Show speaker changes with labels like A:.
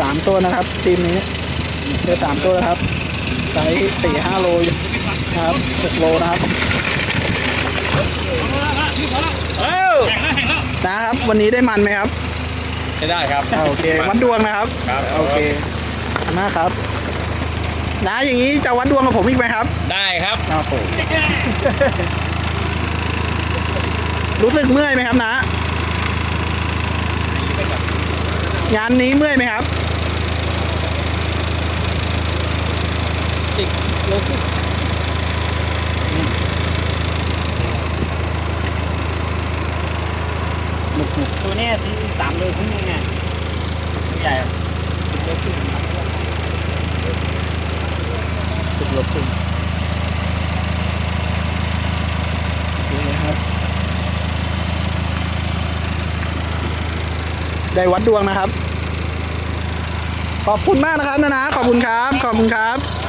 A: สามตัวนะครับทีมนี้เจอสามตัวนะครับไซส์สี่ห้าโลนะครับหกโลนะครับ
B: เอ้า
A: นะครับ วันนี้ได้มันไหมครับ
B: ใช่ได้ครับ
A: อ่าโอเควัดดวงนะครับ
B: ครับ
A: โอเคมากครับนะอย่างนี้จะวัดดวงกับผมอีกไหมครับ
B: ได้ครับ
A: ครับผมรู้สึกเมื่อยไหมครับนะ งานนี้เมื่อยไหมครับ
B: สิบโลครึ่ง
C: ตัวเนี้ยสามโลครึ่งไงตัวใหญ่อะสิบโลครึ่ง
A: สิบโลครึ่งโอเคครับได้วัดดวงนะครับ ขอบคุณมากนะครับนะนะขอบคุณครับ ขอบคุณครับ